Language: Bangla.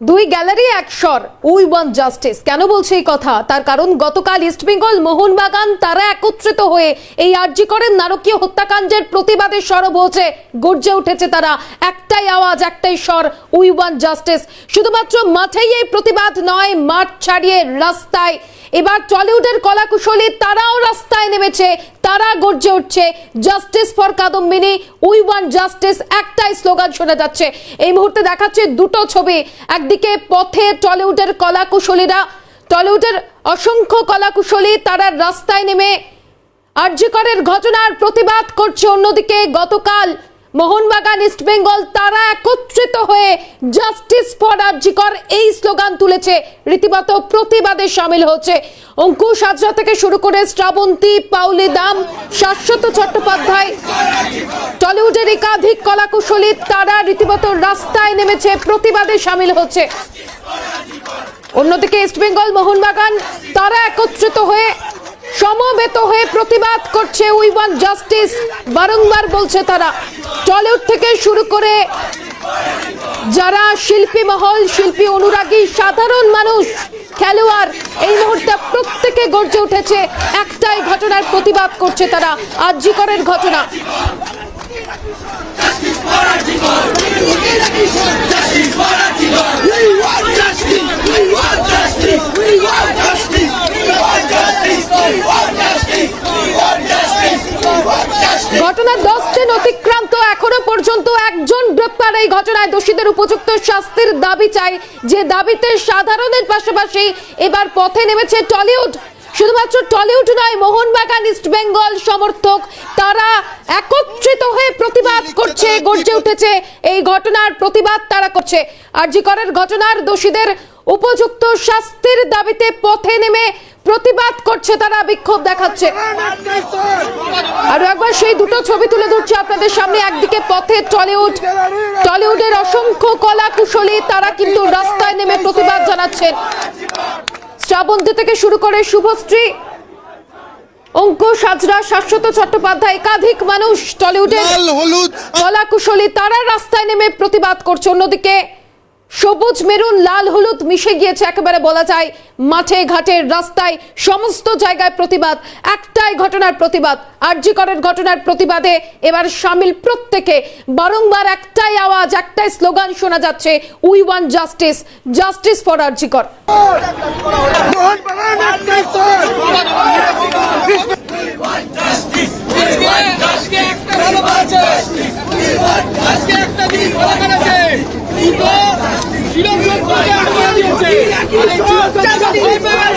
দুই গ্যালারি, এক স্বর। We want justice. কেন বলছে এই কথা? তার কারণ, গতকাল ইস্টবেঙ্গল মোহনবাগান তারা একত্রিত হয়ে এই আর্জি করেন। নারকীয় হত্যাকাণ্ডের প্রতিবাদে সরব হয়েছে গর্জে উঠেছে তারা। একটাই আওয়াজ, একটাই স্বর, উই ওয়ান জাস্টিস। শুধুমাত্র মাঠেই এই প্রতিবাদ নয়, মাঠ ছাড়িয়ে রাস্তায়। এবার টলিউডের কলাকুশলী তারাও রাস্তায় নেমেছে। তারা গর্জে উঠছে justice for Kadambini we want justice একটাই স্লোগান শোনা যাচ্ছে। এই মুহূর্তে দেখাচ্ছে দুটো ছবি। একদিকে পথে টলিউডের কলাকুশলীরা, টলিউডের অসংখ্য কলাকুশলী তারা রাস্তায় নেমে আর্যকরের ঘটনার প্রতিবাদ করছে। অন্যদিকে গতকাল মোহনবাগান ইস্টবেঙ্গল তারা একত্রিত হয়ে জাস্টিস ফর আরজিকর এই স্লোগান তুলেছে। রীতিমতো প্রতিবাদে সামিল হচ্ছে। অঙ্কুশ হাজরা থেকে শুরু করে শ্রাবন্তী পাউলি দাম, শাশ্বত চট্টোপাধ্যায়, টলিউডের একাধিক কলাকুশলী, তারা রীতিমতো রাস্তায় নেমেছে, প্রতিবাদে সামিল হচ্ছে। অন্যদিকে ইস্টবেঙ্গল মোহনবাগান, তারা একত্রিত হয়ে সমবেত হয়ে প্রতিবাদ করছে উই ওয়ান জাস্টিস, বারংবার বলছে তারা। টলিউড থেকে শুরু করে যারা শিল্পী মহল, শিল্পী অনুরাগী, সাধারণ মানুষ, খেলোয়াড়, এই মুহূর্তে প্রত্যেকে গর্জে উঠেছে, একটাই ঘটনার প্রতিবাদ করছে তারা আর্যিকরের ঘটনা। ঘটনার দশ দিন অতিক্রান্ত এখনও পর্যন্ত একজন গ্রেপ্তার। এই ঘটনায় দোষীদের উপযুক্ত শাস্তির দাবি চাই। যে দাবিতে সাধারণের পাশাপাশি এবার পথে নেমেছে টলিউড। শুধুমাত্র টলিউড নয় মোহনবাগান ইস্ট বেঙ্গল সমর্থক তারা একত্রিত হয়ে প্রতিবাদ করছে গর্জে উঠেছে। এই ঘটনার প্রতিবাদ তারা করছে। আরজিকরের ঘটনার দোষীদের উপযুক্ত শাস্তির দাবিতে পথে নেমে প্রতিবাদ করছে তারা বিক্ষোভ দেখাচ্ছে। আর একবার সেই দুটো ছবি তুলে ধরছি আপনাদের সামনে একদিকে পথে টলিউড টলিউডের অসংখ্য কলা কুশলী তারা কিন্তু রাস্তায় নেমে প্রতিবাদ জানাচ্ছেন। শ্রাবন্তী থেকে শুরু করে শুভশ্রী অঙ্কুশ হাজরা শাশ্বত চট্টোপাধ্যায় একাধিক মানুষ টলিউডের কলা কুশলী তারা রাস্তায় নেমে প্রতিবাদ করছে। অন্যদিকে সবুজ মেরুন লাল হলুদ মিশে গিয়েছে একেবারে বলা যায় মাঠে ঘাটের রাস্তায় সমস্ত জায়গায় প্রতিবাদ একটাই ঘটনার প্রতিবাদ আরজিকরের ঘটনার প্রতিবাদে এবার সামিল প্রত্যেকে বারংবার একটাই আওয়াজ একটাই স্লোগান শোনা যাচ্ছে we want justice justice for আজকে একটা দিন বলা গেছে দুটো শিলং সরকারকে আটকে দিয়েছে আর